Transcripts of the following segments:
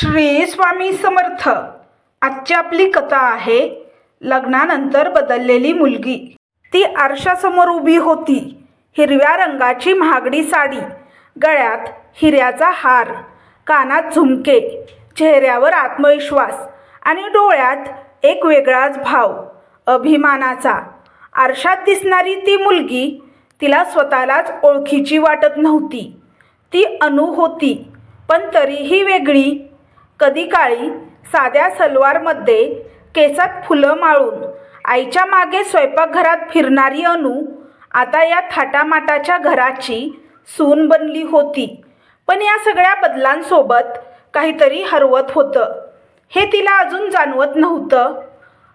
श्री स्वामी समर्थ. आजची आपली कथा आहे लग्नानंतर बदललेली मुलगी. ती आरशासमोर उभी होती. हिरव्या रंगाची महागडी साडी गळ्यात हिऱ्याचा हार कानात झुमके चेहऱ्यावर आत्मविश्वास आणि डोळ्यात एक वेगळाच भाव अभिमानाचा. आरशात दिसणारी ती मुलगी तिला स्वतःलाच ओळखीची वाटत नव्हती. ती अनु होती पण तरीही वेगळी कधी काळी साध्या सलवारमध्ये केसात फुलं माळून आईच्या मागे स्वयंपाकघरात फिरणारी अनु आता या थाटामाटाच्या घराची सून बनली होती. पण या सगळ्या बदलांसोबत काहीतरी हरवत होतं. हे तिला अजून जाणवत नव्हतं.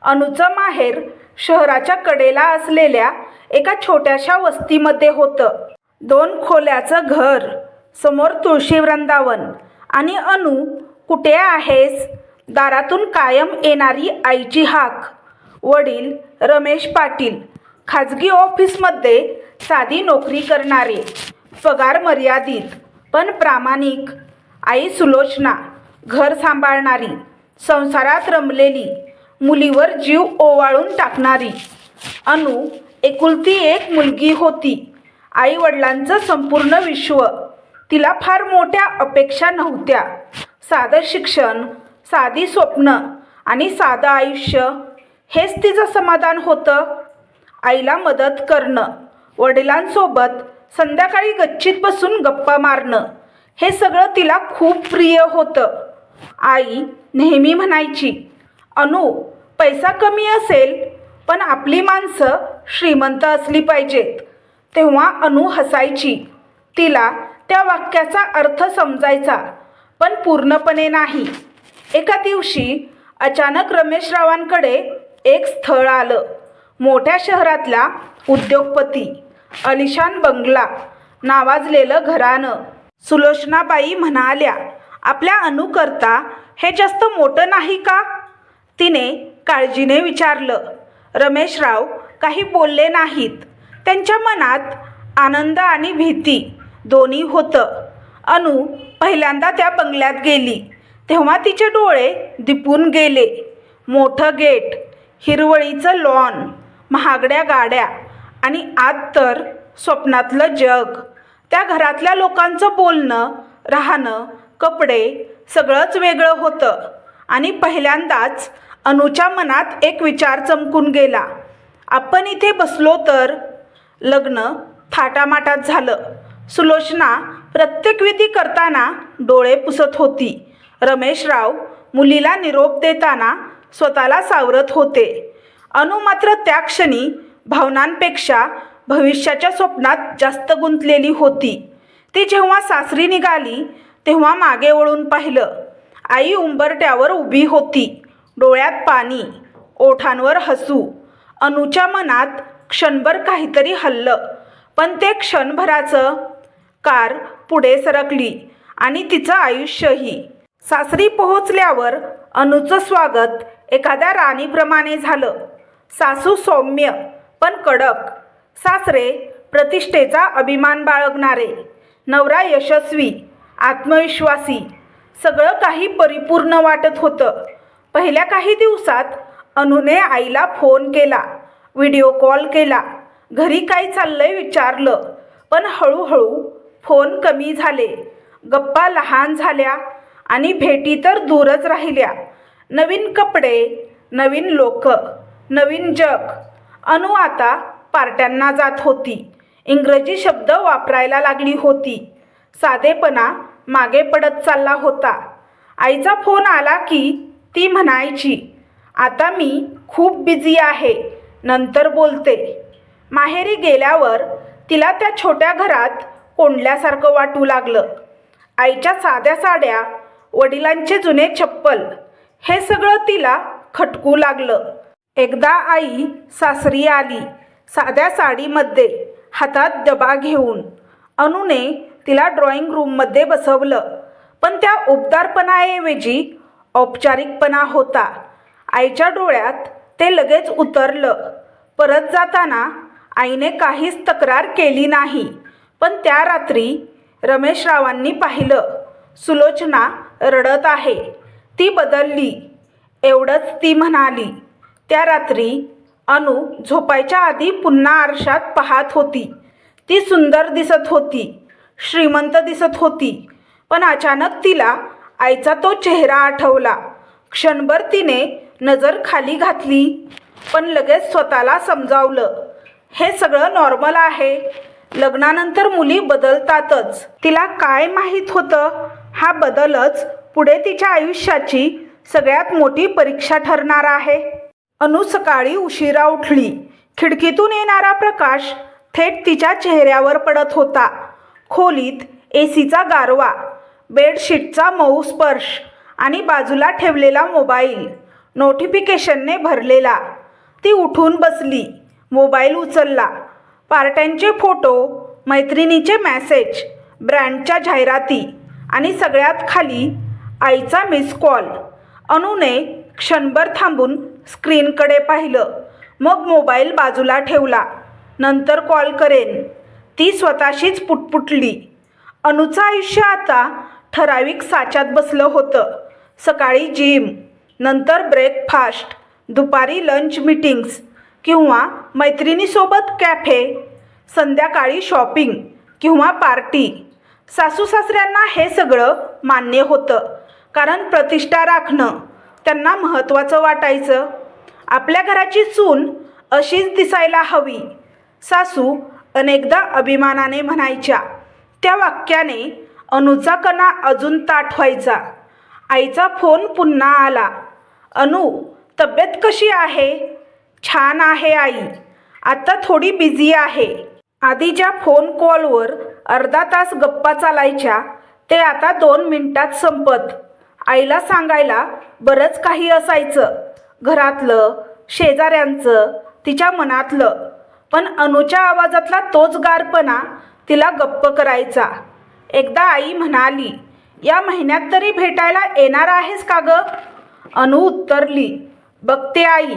अनुचं माहेर शहराच्या कडेला असलेल्या एका छोट्याशा वस्तीमध्ये होतं. दोन खोल्याचं घर समोर तुळशी वृंदावन आणि अनु कुठे आहेस? दारातून कायम येणारी आईची हाक. वडील रमेश पाटील खाजगी ऑफिसमध्ये साधी नोकरी करणारे पगार मर्यादित पण प्रामाणिक. आई सुलोचना घर सांभाळणारी संसारात रमलेली मुलीवर जीव ओवाळून टाकणारी. अनु एकुलती एक मुलगी होती. आई वडिलांचं संपूर्ण विश्व. तिला फार मोठ्या अपेक्षा नव्हत्या. साधं शिक्षण साधी स्वप्न आणि साधं आयुष्य हेच तिचं समाधान होतं. आईला मदत करणं वडिलांसोबत संध्याकाळी गच्चीत बसून गप्पा मारणं हे सगळं तिला खूप प्रिय होतं. आई नेहमी म्हणायची अनु पैसा कमी असेल पण आपली माणसं श्रीमंत असली पाहिजेत. तेव्हा अनु हसायची तिला त्या वाक्याचा अर्थ समजायचा. पण पूर्णपणे नाही. एका दिवशी अचानक रमेशरावांकडे एक स्थळ आलं. मोठ्या शहरातला उद्योगपती अलिशान बंगला नावाजलेलं घरानं सुलोचनाबाई म्हणाल्या आपल्या अनुकरता हे जास्त मोठं नाही का? तिने काळजीने विचारलं. रमेशराव काही बोलले नाहीत. त्यांच्या मनात आनंद आणि भीती दोन्ही होतं. अनु पहिल्यांदा त्या बंगल्यात गेली. तेव्हा तिचे डोळे दिपून गेले. मोठं गेट हिरवळीचं लॉन महागड्या गाड्या आणि आत तर स्वप्नातलं जग. त्या घरातल्या लोकांचं बोलणं राहणं कपडे सगळंच वेगळं होतं आणि पहिल्यांदाच अनुच्या मनात एक विचार चमकून गेला. आपण इथे बसलो तर लग्न थाटामाटात झालं. सुलोचना प्रत्येक विधी करताना डोळे पुसत होती. रमेशराव मुलीला निरोप देताना स्वतःला सावरत होते. अनु मात्र त्या क्षणी भावनांपेक्षा भविष्याच्या स्वप्नात जास्त गुंतलेली होती. ती जेव्हा सासरी निघाली तेव्हा मागे वळून पाहिलं. आई उंबरट्यावर उभी होती. डोळ्यात पाणी ओठांवर हसू. अनुच्या मनात क्षणभर काहीतरी हल्लं. पण ते क्षणभराचं कार पुढे सरकली आणि तिचं आयुष्यही. सासरी पोहोचल्यावर अनुचं स्वागत एखाद्या राणीप्रमाणे झालं. सासू सौम्य पण कडक. सासरे प्रतिष्ठेचा अभिमान बाळगणारे. नवरा यशस्वी आत्मविश्वासी. सगळं काही परिपूर्ण वाटत होतं. पहिल्या काही दिवसात अनुने आईला फोन केला व्हिडिओ कॉल केला. घरी काय चाललंय विचारलं पण हळूहळू फोन कमी झाले गप्पा लहान झाल्या आणि भेटी तर दूरच राहिल्या. नवीन कपडे नवीन लोक नवीन जग. अनु आता पार्ट्यांना जात होती. इंग्रजी शब्द वापरायला लागली होती. साधेपणा मागे पडत चालला होता. आईचा फोन आला की ती म्हणायची आता मी खूप बिझी आहे. नंतर बोलते. माहेरी गेल्यावर तिला त्या छोट्या घरात कोंडल्यासारखं वाटू लागलं. आईच्या साध्या साड्या वडिलांचे जुने चप्पल हे सगळं तिला खटकू लागलं. एकदा आई सासरी आली साध्या साडीमध्ये हातात डबा घेऊन अनुने तिला ड्रॉइंग रूममध्ये बसवलं. पण त्या उबदारपणाऐवजी औपचारिकपणा होता. आईच्या डोळ्यात ते लगेच उतरलं. परत जाताना आईने काहीच तक्रार केली नाही. पण त्या रात्री रमेशरावांनी पाहिलं सुलोचना रडत आहे. ती बदलली. एवढंच ती म्हणाली. त्या रात्री अनु झोपायच्या आधी पुन्हा आरशात पाहत होती. ती सुंदर दिसत होती श्रीमंत दिसत होती पण अचानक तिला आईचा तो चेहरा आठवला. क्षणभर तिने नजर खाली घातली पण लगेच स्वतःला समजावलं. हे सगळं नॉर्मल आहे. लग्नानंतर मुली बदलतातच. तिला काय माहीत होतं? हा बदलच पुढे तिच्या आयुष्याची सगळ्यात मोठी परीक्षा ठरणार आहे. अनु सकाळी उशिरा उठली. खिडकीतून येणारा प्रकाश थेट तिच्या चेहऱ्यावर पडत होता. खोलीत एसीचा गारवा बेडशीटचा मऊ स्पर्श आणि बाजूला ठेवलेला मोबाईल नोटिफिकेशनने भरलेला. ती उठून बसली. मोबाईल उचलला. पार्ट्यांचे फोटो मैत्रिणीचे मॅसेज ब्रँडच्या जाहिराती आणि सगळ्यात खाली आईचा मिस कॉल. अनुने क्षणभर थांबून स्क्रीनकडे पाहिलं. मग मोबाईल बाजूला ठेवला. नंतर कॉल करेन. ती स्वतःशीच पुटपुटली. अनुचं आयुष्य आता ठराविक साच्यात बसलं होतं. सकाळी जिम नंतर ब्रेकफास्ट दुपारी लंच मीटिंग्स किंवा मैत्रिणीसोबत कॅफे संध्याकाळी शॉपिंग किंवा पार्टी. सासू सासऱ्यांना हे सगळं मान्य होतं कारण प्रतिष्ठा राखणं त्यांना महत्त्वाचं वाटायचं. आपल्या घराची चून अशीच दिसायला हवी सासू अनेकदा अभिमानाने म्हणायच्या. त्या वाक्याने अनुचा कणा अजून ताठ व्हायचा. आईचा फोन पुन्हा आला. अनु तब्येत कशी आहे? छान आहे आई. आता थोडी बिझी आहे. आधी ज्या फोन कॉलवर अर्धा तास गप्पा चालायच्या. ते आता दोन मिनटात संपत. आईला सांगायला बरंच काही असायचं. घरातलं शेजाऱ्यांचं तिच्या मनातलं. पण अनुच्या आवाजातला तोच गारपणा तिला गप्प करायचा. एकदा आई म्हणाली या महिन्यात तरी भेटायला येणार आहेस का ग? अनु उत्तरली बघते आई.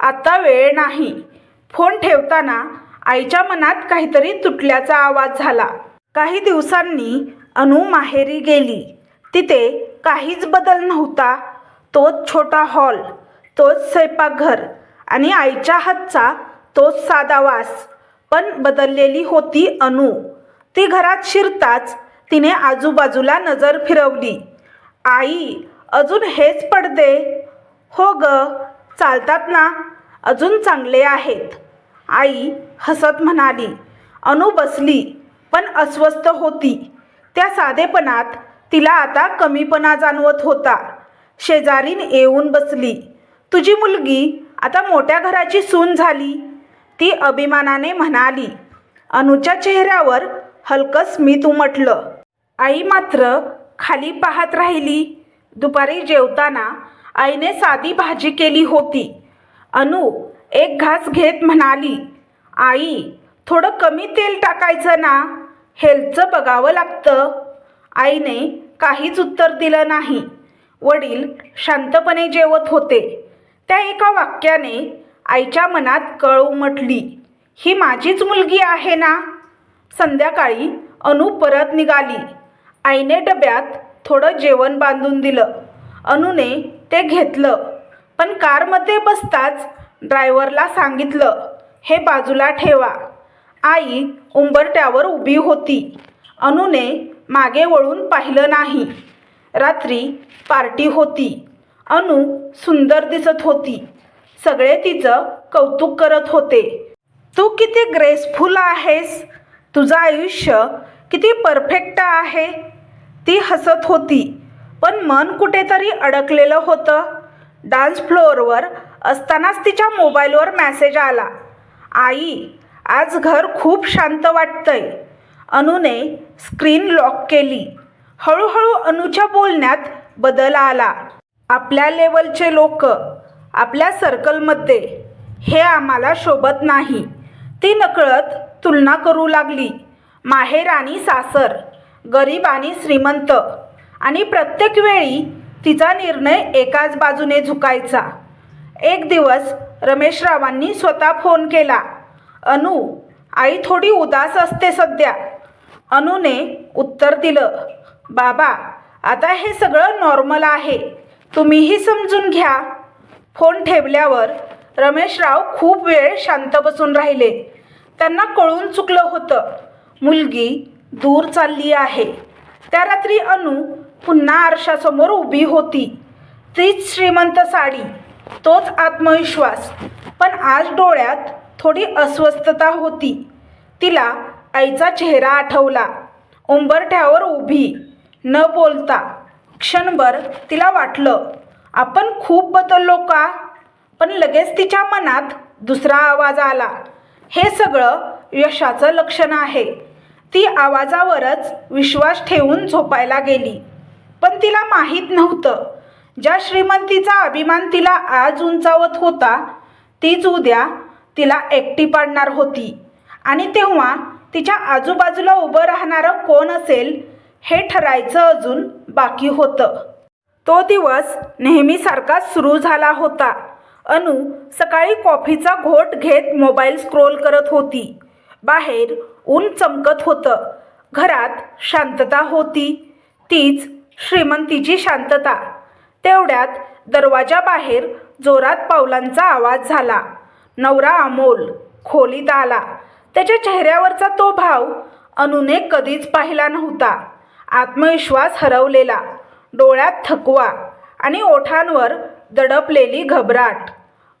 आता वेळ नाही. फोन ठेवताना आईच्या मनात काहीतरी तुटल्याचा आवाज झाला. काही दिवसांनी अनु माहेरी गेली. तिथे काहीच बदल नव्हता. तोच छोटा हॉल तोच स्वयंपाकघर आणि आईच्या हातचा तोच साधा वास. पण बदललेली होती अनु. ती घरात शिरताच तिने आजूबाजूला नजर फिरवली. आई अजून हेच पडदे? हो ग चालतात ना अजून चांगले आहेत. आई हसत म्हणाली अनु बसली पण अस्वस्थ होती. त्या साधेपणात तिला आता कमीपणा जाणवत होता. शेजारीन येऊन बसली. तुझी मुलगी आता मोठ्या घराची सून झाली. ती अभिमानाने म्हणाली अनुच्या चेहऱ्यावर हलकं स्मित उमटलं आई मात्र खाली पाहत राहिली. दुपारी जेवताना आईने साधी भाजी केली होती. अनु एक घास घेत म्हणाली आई थोडं कमी तेल टाकायचं ना? हेल्थचं बघावं लागतं. आईने काहीच उत्तर दिलं नाही. वडील शांतपणे जेवत होते. त्या एका वाक्याने आईच्या मनात कळ उमटली ही माझीच मुलगी आहे ना? संध्याकाळी अनु परत निघाली. आईने डब्यात थोडं जेवण बांधून दिलं. अनुने ते घेतलं. पण कारमध्ये बसताच ड्रायव्हरला सांगितलं हे बाजूला ठेवा. आई उंबरट्यावर उभी होती. अनुने मागे वळून पाहिलं नाही. रात्री पार्टी होती. अनु सुंदर दिसत होती. सगळे तिचं कौतुक करत होते. तू किती ग्रेसफुल आहेस. तुझं आयुष्य किती परफेक्ट आहे. ती हसत होती. पण मन कुठेतरी अडकलेलं होतं. डान्स फ्लोअरवर असतानाच तिच्या मोबाईलवर मेसेज आला. आई आज घर खूप शांत वाटतंय. अनुने स्क्रीन लॉक केली. हळूहळू अनुच्या बोलण्यात बदल आला. आपल्या लेवलचे लोक आपल्या सर्कलमध्ये हे आम्हाला शोभत नाही. ती नकळत तुलना करू लागली. माहेर आणि सासर गरीब आणि श्रीमंत आणि प्रत्येक वेळी तिचा निर्णय एकाच बाजूने झुकायचा. एक दिवस रमेशरावांनी स्वतः फोन केला. अनु आई थोडी उदास असते सध्या. अनुने उत्तर दिलं बाबा आता हे सगळं नॉर्मल आहे. तुम्हीही समजून घ्या. फोन ठेवल्यावर रमेशराव खूप वेळ शांत बसून राहिले. त्यांना कळून चुकलं होतं. मुलगी दूर चालली आहे. त्या रात्री अनु पुन्हा आरशासमोर उभी होती. तीच श्रीमंत साडी तोच आत्मविश्वास पण आज डोळ्यात थोडी अस्वस्थता होती. तिला आईचा चेहरा आठवला. उंबरठ्यावर उभी न बोलता क्षणभर तिला वाटलं आपण खूप बदललो का? पण लगेच तिच्या मनात दुसरा आवाज आला. हे सगळं यशाचं लक्षण आहे. ती आवाजावरच विश्वास ठेवून झोपायला गेली. पण तिला माहीत नव्हतं. ज्या श्रीमंतीचा अभिमान तिला आज उंचावत होता तीच उद्या तिला एकटी पाडणार होती. आणि तेव्हा तिच्या आजूबाजूला उभं राहणारं कोण असेल हे ठरायचं अजून बाकी होतं. तो दिवस नेहमीसारखाच सुरू झाला होता. अनु सकाळी कॉफीचा घोट घेत मोबाईल स्क्रोल करत होती. बाहेर ऊन चमकत होतं. घरात शांतता होती. तीच श्रीमंतीची शांतता. तेवढ्यात दरवाजाबाहेर जोरात पावलांचा आवाज झाला. नवरा अमोल खोलीत आला. त्याच्या चेहऱ्यावरचा तो भाव अनुने कधीच पाहिला नव्हता. आत्मविश्वास हरवलेला. डोळ्यात थकवा आणि ओठांवर दडपलेली घबराट.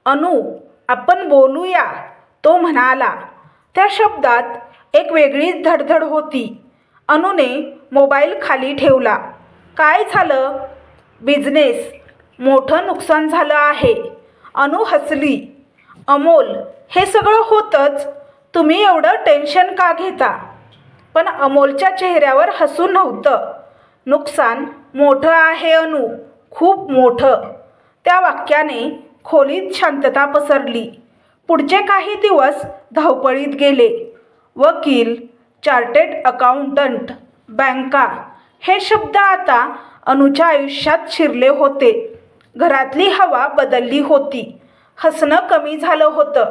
अनु आपण बोलूया तो म्हणाला. त्या शब्दात एक वेगळीच धडधड होती. अनुने मोबाईल खाली ठेवला. काय झालं? बिझनेस मोठं नुकसान झालं आहे. अनु हसली. अमोल हे सगळं होतंच. तुम्ही एवढं टेन्शन का घेता? पण अमोलच्या चेहऱ्यावर हसू नव्हतं. नुकसान मोठं आहे अनु. खूप मोठं. त्या वाक्याने खोलीत शांतता पसरली. पुढचे काही दिवस धावपळीत गेले. वकील चार्टेड अकाउंटंट बँका हे शब्द आता अनुच्या आयुष्यात शिरले होते. घरातली हवा बदलली होती. हसणं कमी झालं होतं.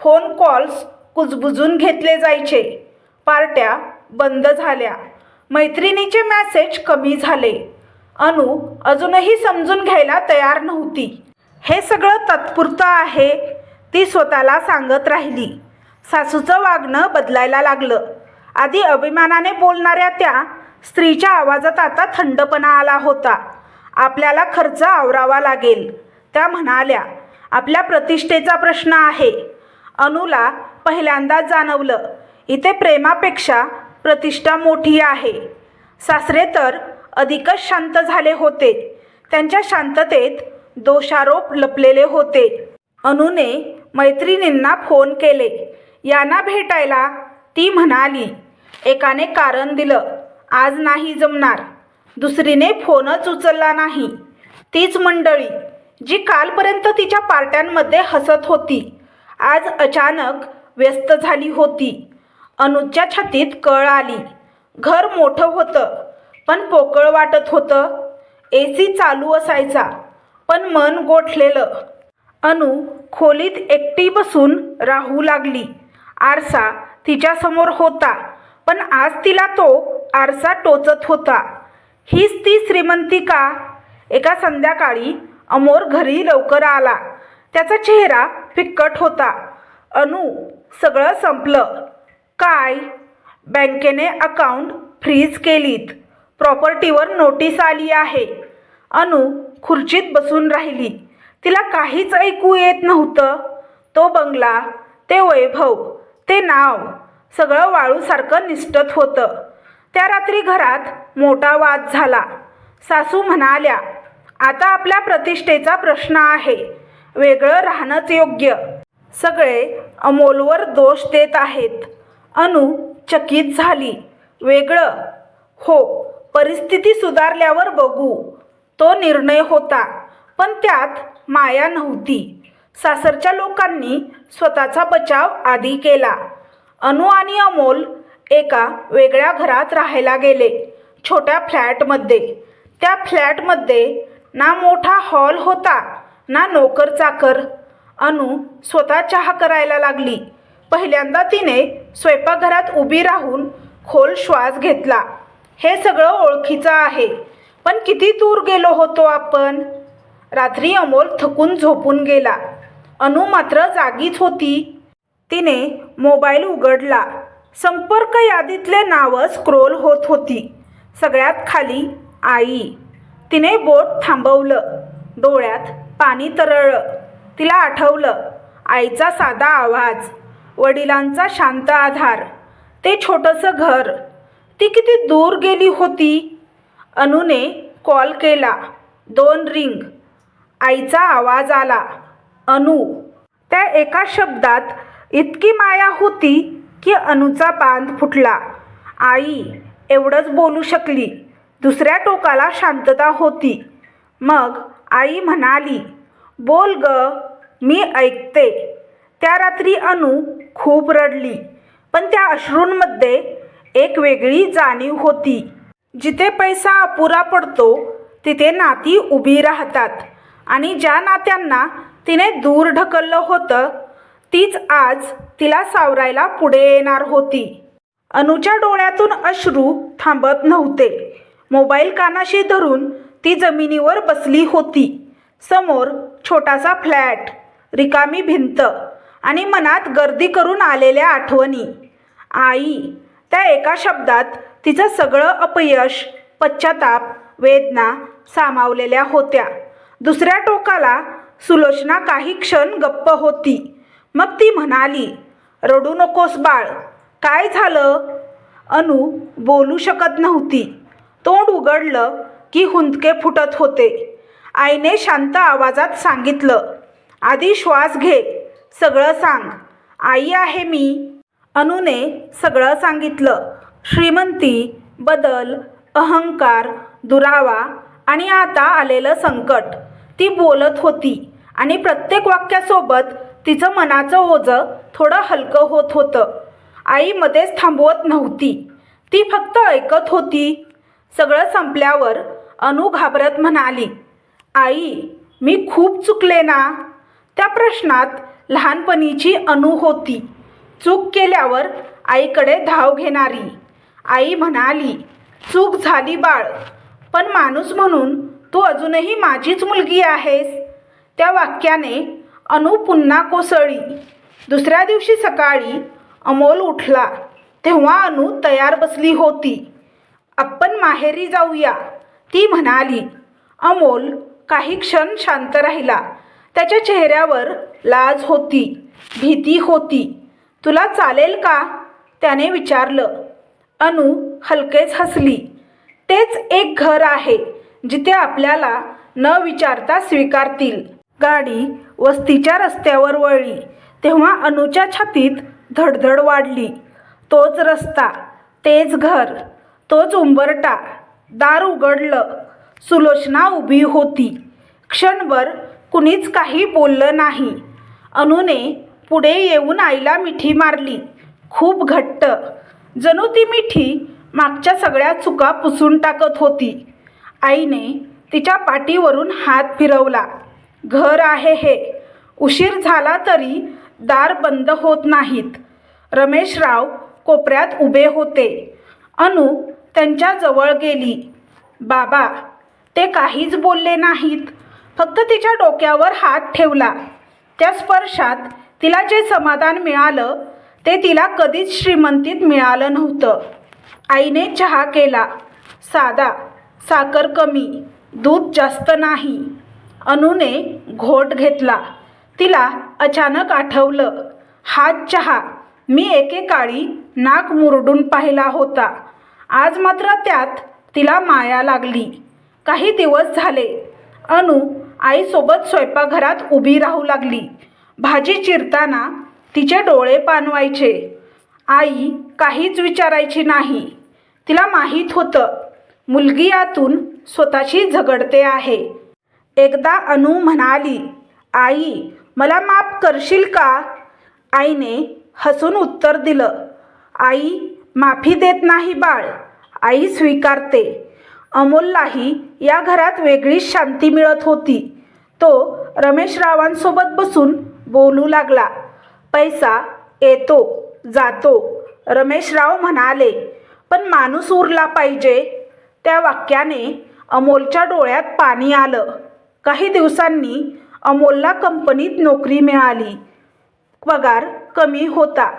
फोन कॉल्स कुजबुजून घेतले जायचे. पार्ट्या बंद झाल्या. मैत्रिणीचे मॅसेज कमी झाले. अनु अजूनही समजून घ्यायला तयार नव्हती. हे सगळं तात्पुरतं आहे ती स्वतःला सांगत राहिली. सासूचं वागणं बदलायला लागलं. आधी अभिमानाने बोलणाऱ्या त्या स्त्रीच्या आवाजात आता थंडपणा आला होता. आपल्याला खर्च आवरावा लागेल. त्या म्हणाल्या आपल्या प्रतिष्ठेचा प्रश्न आहे. अनुला पहिल्यांदा जाणवलं इथे प्रेमापेक्षा प्रतिष्ठा मोठी आहे. सासरे तर अधिकच शांत झाले होते. त्यांच्या शांततेत दोषारोप लपलेले होते. अनुने मैत्रिणींना फोन केले. यांना भेटायला ती म्हणाली. एकाने कारण दिलं. आज नाही जमणार. दुसरीने फोनच उचलला नाही. तीच मंडळी जी कालपर्यंत तिच्या पार्ट्यांमध्ये हसत होती आज अचानक व्यस्त झाली होती. अनुच्या छातीत कळ आली. घर मोठं होतं पण पोकळ वाटत होतं. ए सी चालू असायचा पण मन गोठलेलं. अनु खोलीत एकटी बसून राहू लागली. आरसा तिच्यासमोर होता पण आज तिला तो आरसा टोचत होता. हीच ती श्रीमंती का एका संध्याकाळी अमोर घरी लवकर आला. त्याचा चेहरा फिक्कट होता. अनु सगळं संपलं. काय? बँकेने अकाउंट फ्रीज केलीत. प्रॉपर्टीवर नोटीस आली आहे. अनु खुर्चीत बसून राहिली. तिला काहीच ऐकू येत नव्हतं. तो बंगला ते वैभव ते नाव सगळं वाळूसारखं निष्ठत होतं. त्या रात्री घरात मोठा वाद झाला. सासू म्हणाल्या आता आपल्या प्रतिष्ठेचा प्रश्न आहे. वेगळं राहणंच योग्य. सगळे अमोलवर दोष देत आहेत. अनु चकित झाली. वेगळं. हो परिस्थिती सुधारल्यावर बघू. तो निर्णय होता पण त्यात माया नव्हती. सासरच्या लोकांनी स्वतःचा बचाव आधी केला. अनु आणि अमोल एका वेगळ्या घरात राहायला गेले छोट्या फ्लॅटमध्ये. त्या फ्लॅटमध्ये ना मोठा हॉल होता ना नोकर चाकर. अनु स्वतः चहा करायला लागली. पहिल्यांदा तिने स्वयंपाकघरात उभी राहून खोल श्वास घेतला. हे सगळं ओळखीचं आहे. पण किती दूर गेलो होतो आपण? रात्री अमोल थकून झोपून गेला. अनु मात्र जागीच होती. तिने मोबाईल उघडला. संपर्क यादीतले नावं स्क्रोल होत होती. सगळ्यात खाली आई. तिने बोट थांबवलं. डोळ्यात पाणी तरळलं. तिला आठवलं आईचा साधा आवाज वडिलांचा शांत आधार ते छोटंसं घर. ती किती दूर गेली होती? अनुने कॉल केला. दोन रिंग. आईचा आवाज आला. अनु. त्या एका शब्दात इतकी माया होती की अनुचा बांध फुटला. आई एवढंच बोलू शकली. दुसऱ्या टोकाला शांतता होती. मग आई म्हणाली बोल ग मी ऐकते. त्या रात्री अनु खूप रडली पण त्या अश्रूंमध्ये एक वेगळी जाणीव होती. जिथे पैसा अपुरा पडतो तिथे नाती उभी राहतात. आणि ज्या नात्यांना तिने दूर ढकललं होतं तीच आज तिला सावरायला पुढे येणार होती. अनुच्या डोळ्यातून अश्रू थांबत नव्हते. मोबाईल कानाशी धरून ती जमिनीवर बसली होती. समोर छोटासा फ्लॅट रिकामी भिंत आणि मनात गर्दी करून आलेल्या आठवणी. आई त्या एका शब्दात तिचं सगळं अपयश पश्चाताप वेदना सामावलेल्या होत्या. दुसऱ्या टोकाला सुलोचना काही क्षण गप्प होती. मग ती म्हणाली रडू नकोस बाळ. काय झालं? अनु बोलू शकत नव्हती. तोंड उघडलं की हुंदके फुटत होते. आईने शांत आवाजात सांगितलं आधी श्वास घे सगळं सांग. आई आहे मी. अनुने सगळं सांगितलं. श्रीमंती बदल अहंकार दुरावा आणि आता आलेलं संकट. ती बोलत होती आणि प्रत्येक वाक्यासोबत तिचं मनाचं ओझं थोडं हलकं होत होतं. आई मध्येच थांबवत नव्हती. ती फक्त ऐकत होती. सगळं संपल्यावर अनु घाबरत म्हणाली आई मी खूप चुकले ना? त्या प्रश्नात लहानपणीची अनु होती. चूक केल्यावर आईकडे धाव घेणारी. आई म्हणाली चूक झाली बाळ पण माणूस म्हणून तू अजूनही माझीच मुलगी आहेस. त्या वाक्याने अनु पुन्हा कोसळली दुसऱ्या दिवशी सकाळी अमोल उठला. तेव्हा अनु तयार बसली होती. आपण माहेरी जाऊया ती म्हणाली. अमोल काही क्षण शांत राहिला. त्याच्या चेहऱ्यावर लाज होती भीती होती. तुला चालेल का? त्याने विचारलं. अनु हलकेच हसली. तेच एक घर आहे जिथे आपल्याला न विचारता स्वीकारतील. गाडी वस्तीच्या रस्त्यावर वळली. तेव्हा अनुच्या छातीत धडधड वाढली. तोच रस्ता तेच घर तोच उंबरटा दार उघडलं. सुलोचना उभी होती. क्षणभर कुणीच काही बोललं नाही. अनुने पुढे येऊन आईला मिठी मारली. खूप घट्ट. जणू ती मिठी मागच्या सगळ्या चुका पुसून टाकत होती. आईने तिच्या पाठीवरून हात फिरवला. घर आहे हे. उशीर झाला तरी दार बंद होत नाहीत. रमेशराव कोपऱ्यात उभे होते. अनु त्यांच्याजवळ गेली. बाबा ते काहीच बोलले नाहीत. फक्त तिच्या डोक्यावर हात ठेवला. त्या स्पर्शात तिला जे समाधान मिळालं ते तिला कधीच श्रीमंतीत मिळालं नव्हतं. आईने चहा केला. साधा साखर कमी दूध जास्त नाही. अनुने घोट घेतला. तिला अचानक आठवलं हात चहा. मी एकेकाळी नाक मुरडून पाहिला होता. आज मात्र त्यात तिला माया लागली. काही दिवस झाले. अनु आईसोबत स्वयंपाकघरात उभी राहू लागली. भाजी चिरताना तिचे डोळे पानवायचे. आई काहीच विचारायची नाही. तिला माहीत होतं मुलगी यातून स्वतःशी झगडते आहे. एकदा अनु म्हणाली आई मला माफ करशील का? आईने हसून उत्तर दिलं आई माफी देत नाही बाळ आई स्वीकारते. अमोललाही या घरात वेगळीच शांती मिळत होती. तो रमेशरावांसोबत बसून बोलू लागला पैसा येतो जातो. रमेशराव म्हणाले पण माणूस उरला पाहिजे. त्या वाक्याने अमोलच्या डोळ्यात पाणी आलं. काही दिवसांनी अमोलला कंपनीत नोकरी मिळाली. पगार कमी होता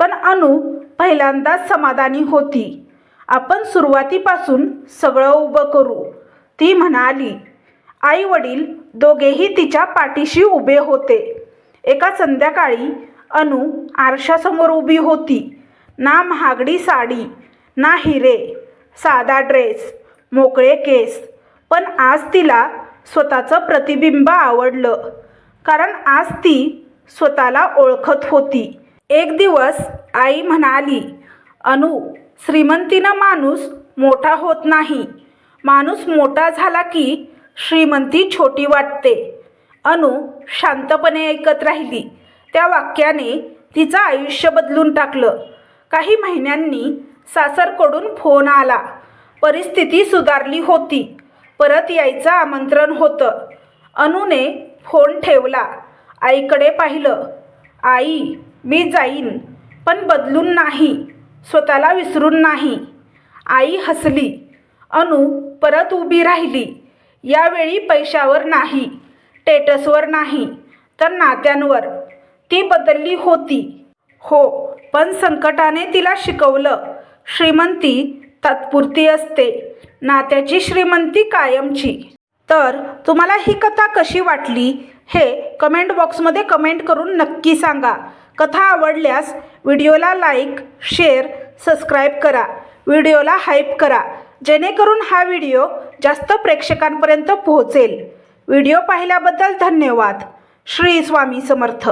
पण अनु पहिल्यांदाच समाधानी होती. आपण सुरुवातीपासून सगळं उभं करू ती म्हणाली. आई वडील दोघेही तिच्या पाठीशी उभे होते. एका संध्याकाळी अनु आरशासमोर उभी होती. ना महागडी साडी ना हिरे साधा ड्रेस मोकळे केस पण आज तिला स्वतःचं प्रतिबिंब आवडलं. कारण आज ती स्वतःला ओळखत होती. एक दिवस आई म्हणाली अनु श्रीमंतीनं माणूस मोठा होत नाही. माणूस मोठा झाला की श्रीमंती छोटी वाटते. अनु शांतपणे ऐकत राहिली. त्या वाक्याने तिचं आयुष्य बदलून टाकलं. काही महिन्यांनी सासरकडून फोन आला. परिस्थिती सुधारली होती. परत यायचं आमंत्रण होतं. अनुने फोन ठेवला. आईकडे पाहिलं. आई मी जाईन पण बदलून नाही. स्वतःला विसरून नाही. आई हसली. अनु परत उभी राहिली. यावेळी पैशावर नाही टेटसवर नाही तर नात्यांवर. ती बदलली होती. हो पण संकटाने तिला शिकवलं श्रीमंती तात्पुरती असते. नात्याची श्रीमंती कायमची. तर तुम्हाला ही कथा कशी वाटली? हे कमेंट बॉक्समध्ये कमेंट करून नक्की सांगा. कथा आवडल्यास व्हिडिओला लाईक शेअर सबस्क्राईब करा. व्हिडिओला हाईप करा. जेणेकरून हा व्हिडिओ जास्त प्रेक्षकांपर्यंत पोहोचेल. व्हिडिओ पाहिल्याबद्दल धन्यवाद. श्री स्वामी समर्थ.